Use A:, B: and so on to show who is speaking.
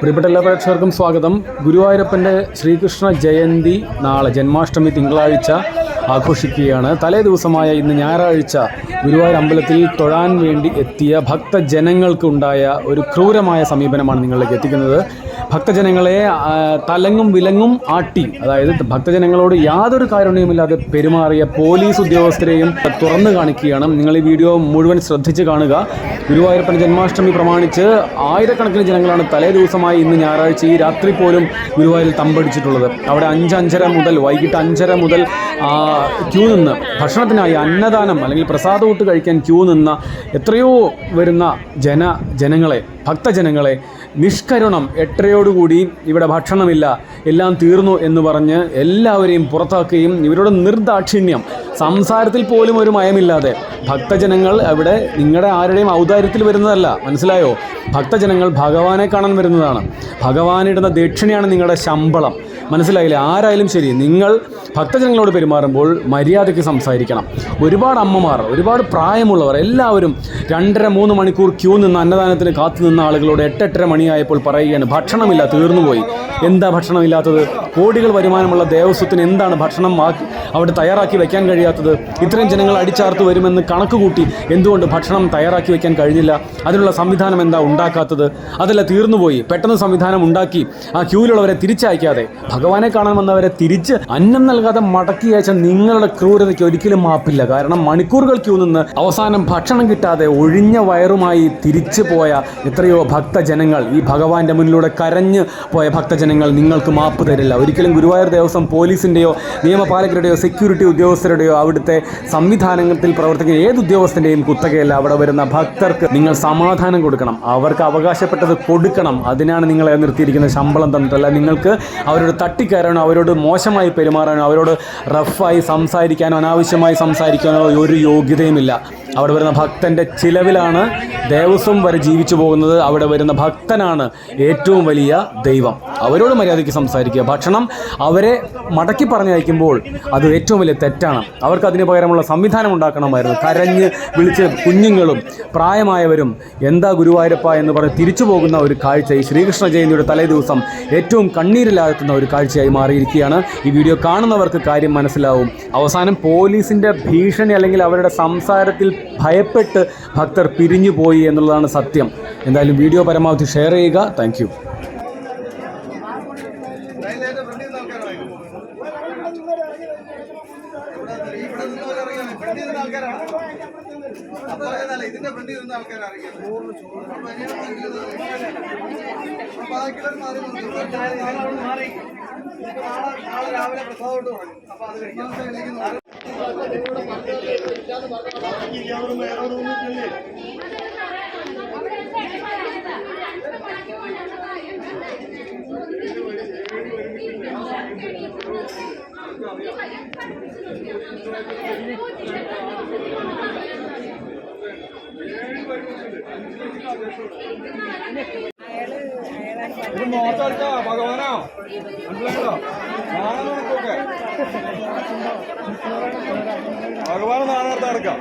A: പ്രിയപ്പെട്ട എല്ലാ പ്രേക്ഷകർക്കും സ്വാഗതം. ഗുരുവായൂരപ്പന്റെ ശ്രീകൃഷ്ണ ജയന്തി നാളെ ജന്മാഷ്ടമി തിങ്കളാഴ്ച. ആഘോഷിക്കുകയാണ്. തലേ ദിവസമായ ഇന്ന് ഞായറാഴ്ച ഗുരുവായൂർ അമ്പലത്തിൽ തൊഴാൻ വേണ്ടി എത്തിയ ഭക്തജനങ്ങൾക്കുണ്ടായ ഒരു ക്രൂരമായ സമീപനമാണ് നിങ്ങളിലേക്ക് എത്തിക്കുന്നത്. ഭക്തജനങ്ങളെ തലങ്ങും വിലങ്ങും ആട്ടി. അതായത് ഭക്തജനങ്ങളോട് യാതൊരു കാരുണ്യമില്ലാതെ പെരുമാറിയ പോലീസ് ഉദ്യോഗസ്ഥരെയും തുറന്നു കാണിക്കുകയാണ്. നിങ്ങൾ ഈ വീഡിയോ മുഴുവൻ ശ്രദ്ധിച്ച് കാണുക. ഗുരുവായൂരപ്പൻ ജന്മാഷ്ടമി പ്രമാണിച്ച് ആയിരക്കണക്കിന് ജനങ്ങളാണ് തലേ ദിവസമായി ഇന്ന് ഞായറാഴ്ച ഈ രാത്രി പോലും ഗുരുവായൂരിൽ തമ്പടിച്ചിട്ടുള്ളത്. അവിടെ അഞ്ചഞ്ചര മുതൽ വൈകിട്ട് അഞ്ചര മുതൽ ക്യൂ നിന്ന് ഭക്ഷണത്തിനായി അന്നദാനം അല്ലെങ്കിൽ പ്രസാദൂട്ട് കഴിക്കാൻ ക്യൂ നിന്ന എത്രയോ വരുന്ന ജന ജനങ്ങളെ ഭക്തജനങ്ങളെ നിഷ്കരുണം എട്ടരയോടുകൂടി ഇവിടെ ഭക്ഷണമില്ല എല്ലാം തീർന്നു എന്ന് പറഞ്ഞ് എല്ലാവരെയും പുറത്താക്കുകയും ഇവരുടെ നിർദാക്ഷിണ്യം സംസാരത്തിൽ പോലും ഒരു മയമില്ലാതെ ഭക്തജനങ്ങൾ അവിടെ നിങ്ങളുടെ ആരുടെയും ഔദാര്യത്തിൽ വരുന്നതല്ല മനസ്സിലായോ? ഭക്തജനങ്ങൾ ഭഗവാനെ കാണാൻ വരുന്നതാണ്. ഭഗവാനിടുന്ന ദക്ഷിണയാണ് നിങ്ങളുടെ ശമ്പളം. മനസ്സിലായില്ലേ? ആരായാലും ശരി നിങ്ങൾ ഭക്തജനങ്ങളോട് പെരുമാറുമ്പോൾ മര്യാദയ്ക്ക് സംസാരിക്കണം. ഒരുപാട് അമ്മമാർ ഒരുപാട് പ്രായമുള്ളവർ എല്ലാവരും രണ്ടര മൂന്ന് മണിക്കൂർ ക്യൂ നിന്ന് അന്നദാനത്തിന് കാത്തു നിന്ന ആളുകളോട് എട്ടെട്ടര മണിയായപ്പോൾ പറയുകയാണ് ഭക്ഷണമില്ല തീർന്നുപോയി. എന്താ ഭക്ഷണമില്ലാത്തത്? കോടികൾ വരുമാനമുള്ള ദേവസ്വത്തിന് എന്താണ് ഭക്ഷണം അവിടെ തയ്യാറാക്കി വയ്ക്കാൻ കഴിയാത്തത്? ഇത്രയും ജനങ്ങൾ അടിച്ചാർത്ത് വരുമെന്ന് കണക്ക് കൂട്ടി എന്തുകൊണ്ട് ഭക്ഷണം തയ്യാറാക്കി വെക്കാൻ കഴിഞ്ഞില്ല? അതിനുള്ള സംവിധാനം എന്താ ഉണ്ടാക്കാത്തത്? അതല്ല തീർന്നുപോയി. പെട്ടെന്ന് സംവിധാനം ഉണ്ടാക്കി ആ ക്യൂവിലുള്ളവരെ തിരിച്ചയക്കാതെ. ഭഗവാനെ കാണാൻ വന്നവരെ തിരിച്ച് അന്നം നൽകാതെ മടക്കി അയച്ച നിങ്ങളുടെ ക്രൂരതയ്ക്ക് ഒരിക്കലും മാപ്പില്ല. കാരണം മണിക്കൂറുകൾ ക്യൂ നിന്ന് അവസാനം ഭക്ഷണം കിട്ടാതെ ഒഴിഞ്ഞ വയറുമായി തിരിച്ചു പോയ എത്രയോ ഭക്തജനങ്ങൾ ഈ ഭഗവാന്റെ മുന്നിലൂടെ കരഞ്ഞ് പോയ ഭക്തജനങ്ങൾ നിങ്ങൾക്ക് മാപ്പ് തരില്ല. ഒരിക്കലും ഗുരുവായൂർ ദേവസ്വം പോലീസിന്റെയോ നിയമപാലകരുടെയോ സെക്യൂരിറ്റി ഉദ്യോഗസ്ഥരുടെയോ അവിടുത്തെ സംവിധാനത്തിൽ പ്രവർത്തിക്കുന്ന ഏത് ഉദ്യോഗസ്ഥന്റെയും കുത്തകയല്ല. അവിടെ വരുന്ന ഭക്തർക്ക് നിങ്ങൾ സമാധാനം കൊടുക്കണം. അവർക്ക് അവകാശപ്പെട്ടത് കൊടുക്കണം. അതിനാണ് നിങ്ങളെ നിർത്തിയിരിക്കുന്ന ശമ്പളം തന്നിട്ടല്ല. നിങ്ങൾക്ക് അവരോട് തട്ടിക്കയറാനോ അവരോട് മോശമായി പെരുമാറാനോ അവരോട് റഫായി സംസാരിക്കാനോ അനാവശ്യമായി സംസാരിക്കാനോ ഒരു യോഗ്യതയുമില്ല. അവിടെ വരുന്ന ഭക്തന്റെ ചിലവിലാണ് ദേവസ്വം വരെ ജീവിച്ചു പോകുന്നത്. അവിടെ വരുന്ന ഭക്തനാണ് ഏറ്റവും വലിയ ദൈവം. അവരോട് മര്യാദയ്ക്ക് സംസാരിക്കുക. ഭക്ഷണം അവരെ മടക്കി പറഞ്ഞയക്കുമ്പോൾ അത് ഏറ്റവും വലിയ തെറ്റാണ്. അവർക്ക് അതിന് പകരമുള്ള സംവിധാനം ഉണ്ടാക്കണമായിരുന്നു. കരഞ്ഞ് വിളിച്ച് കുഞ്ഞുങ്ങളും പ്രായമായവരും എന്താ ഗുരുവായൂരപ്പ എന്ന് പറഞ്ഞ് തിരിച്ചു പോകുന്ന ഒരു കാഴ്ച ഈ ശ്രീകൃഷ്ണ ജയന്തിയുടെ തലേദിവസം ഏറ്റവും കണ്ണീരിലാഴ്ത്തുന്ന ഒരു കാഴ്ചയായി മാറിയിരിക്കുകയാണ്. ഈ വീഡിയോ കാണുന്നവർക്ക് കാര്യം മനസ്സിലാവും. അവസാനം പോലീസിന്റെ ഭീഷണി അല്ലെങ്കിൽ അവരുടെ സംസാരത്തിൽ ഭയപ്പെട്ട് ഭക്തർ പിരിഞ്ഞു പോയി എന്നുള്ളതാണ് സത്യം. എന്തായാലും വീഡിയോ പരമാവധി ഷെയർ ചെയ്യുക. താങ്ക് യു
B: ഇതിന്റെ ഫ്രണ്ടിൽ നിന്ന് ആൾക്കാർ അറിയാം കഴിക്കാൻ ഇത് മോത്തടിച്ചാ ഭഗവാനോ? മനസ്സിലായോ നാളെ നടക്കൊക്കെ ഭഗവാൻ നാളെ നടത്താ നടക്കാം